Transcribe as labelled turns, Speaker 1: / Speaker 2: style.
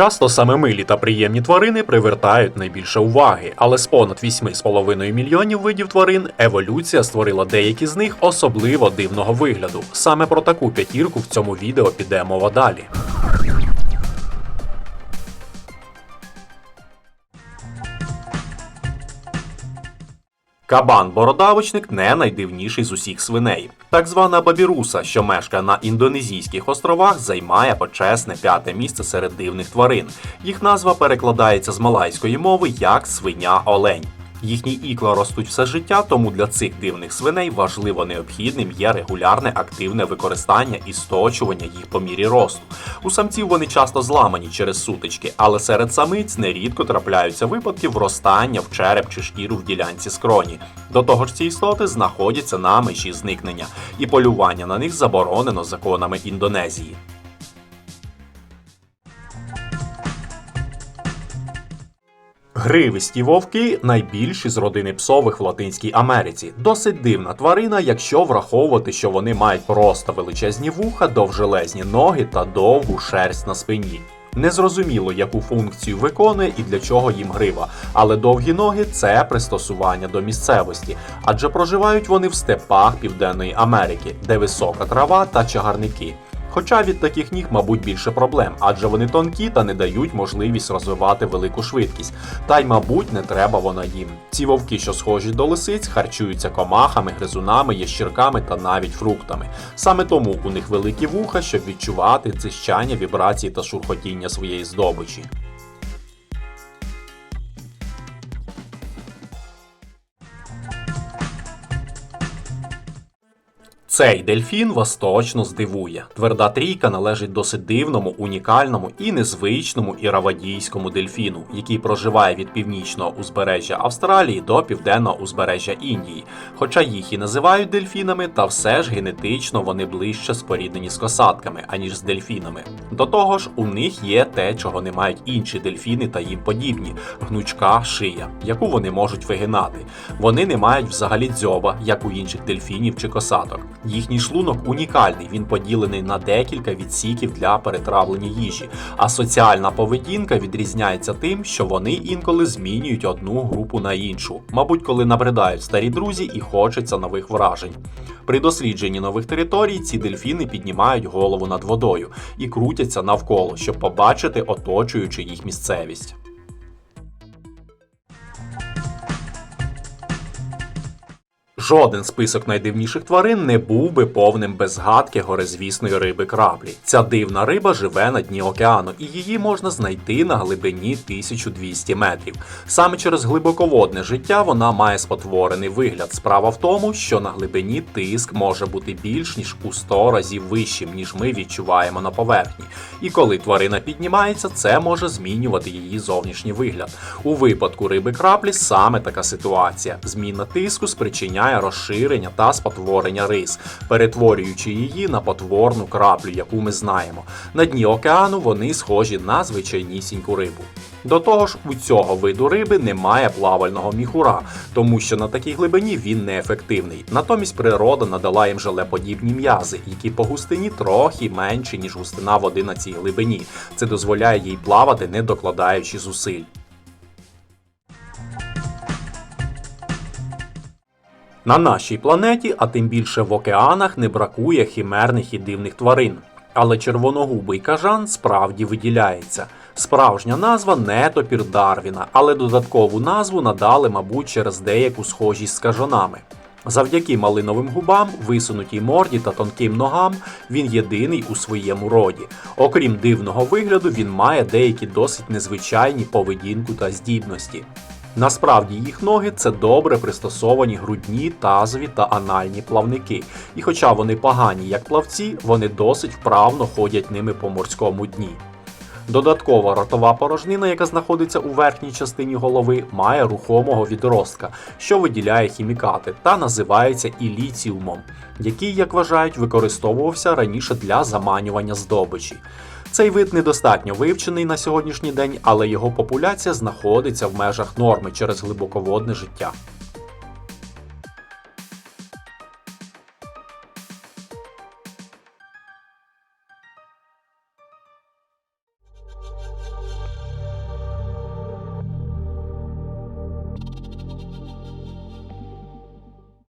Speaker 1: Часто саме милі та приємні тварини привертають найбільше уваги, але з понад 8,5 мільйонів видів тварин еволюція створила деякі з них особливо дивного вигляду. Саме про таку п'ятірку в цьому відео піде мова далі. Кабан-бородавочник не найдивніший з усіх свиней. Так звана бабіруса, що мешкає на індонезійських островах, займає почесне п'яте місце серед дивних тварин. Їх назва перекладається з малайської мови як свиня-олень. Їхні ікла ростуть все життя, тому для цих дивних свиней важливо необхідним є регулярне активне використання і сточування їх по мірі росту. У самців вони часто зламані через сутички, але серед самиць нерідко трапляються випадки вростання в череп чи шкіру в ділянці скроні. До того ж, ці істоти знаходяться на межі зникнення, і полювання на них заборонено законами Індонезії. Гривисті вовки найбільші з родини псових в Латинській Америці. Досить дивна тварина, якщо враховувати, що вони мають просто величезні вуха, довжелезні ноги та довгу шерсть на спині. Незрозуміло, яку функцію виконує і для чого їм грива, але довгі ноги це пристосування до місцевості, адже проживають вони в степах Південної Америки, де висока трава та чагарники. Хоча від таких ніг, мабуть, більше проблем, адже вони тонкі та не дають можливість розвивати велику швидкість. Та й, мабуть, не треба вона їм. Ці вовки, що схожі до лисиць, харчуються комахами, гризунами, ящірками та навіть фруктами. Саме тому у них великі вуха, щоб відчувати цищання, вібрації та шурхотіння своєї здобичі. Цей дельфін вас точно здивує. Тверда трійка належить досить дивному, унікальному і незвичному іравадійському дельфіну, який проживає від північного узбережжя Австралії до південного узбережжя Індії. Хоча їх і називають дельфінами, та все ж генетично вони ближче споріднені з косатками, аніж з дельфінами. До того ж, у них є те, чого не мають інші дельфіни та їм подібні гнучка шия, яку вони можуть вигинати. Вони не мають взагалі дзьоба, як у інших дельфінів чи косаток. Їхній шлунок унікальний, він поділений на декілька відсіків для перетравлення їжі. А соціальна поведінка відрізняється тим, що вони інколи змінюють одну групу на іншу, мабуть, коли набридають старі друзі і хочеться нових вражень. При дослідженні нових територій ці дельфіни піднімають голову над водою і крутяться навколо, щоб побачити оточуючу їх місцевість. Жоден список найдивніших тварин не був би повним без згадки горизвісної риби краплі. Ця дивна риба живе на дні океану, і її можна знайти на глибині 1200 метрів. Саме через глибоководне життя вона має спотворений вигляд. Справа в тому, що на глибині тиск може бути більш ніж у 100 разів вищим, ніж ми відчуваємо на поверхні. І коли тварина піднімається, це може змінювати її зовнішній вигляд. У випадку риби краплі саме така ситуація. Зміна тиску спричиняє розширення та спотворення рис, перетворюючи її на потворну краплю, яку ми знаємо. На дні океану вони схожі на звичайнісіньку рибу. До того ж, у цього виду риби немає плавального міхура, тому що на такій глибині він неефективний. Натомість природа надала їм желеподібні м'язи, які по густині трохи менші, ніж густина води на цій глибині. Це дозволяє їй плавати, не докладаючи зусиль. На нашій планеті, а тим більше в океанах, не бракує хімерних і дивних тварин. Але червоногубий кажан справді виділяється. Справжня назва не Дарвіна, але додаткову назву надали, мабуть, через деяку схожість з кажанами. Завдяки малиновим губам, висунутій морді та тонким ногам він єдиний у своєму роді. Окрім дивного вигляду, він має деякі досить незвичайні поведінку та здібності. Насправді їх ноги це добре пристосовані грудні, тазові та анальні плавники. І хоча вони погані як плавці, вони досить вправно ходять ними по морському дні. Додаткова ротова порожнина, яка знаходиться у верхній частині голови, має рухомого відростка, що виділяє хімікати, та називається іліціумом, який, як вважають, використовувався раніше для заманювання здобичі. Цей вид недостатньо вивчений на сьогоднішній день, але його популяція знаходиться в межах норми через глибоководне життя.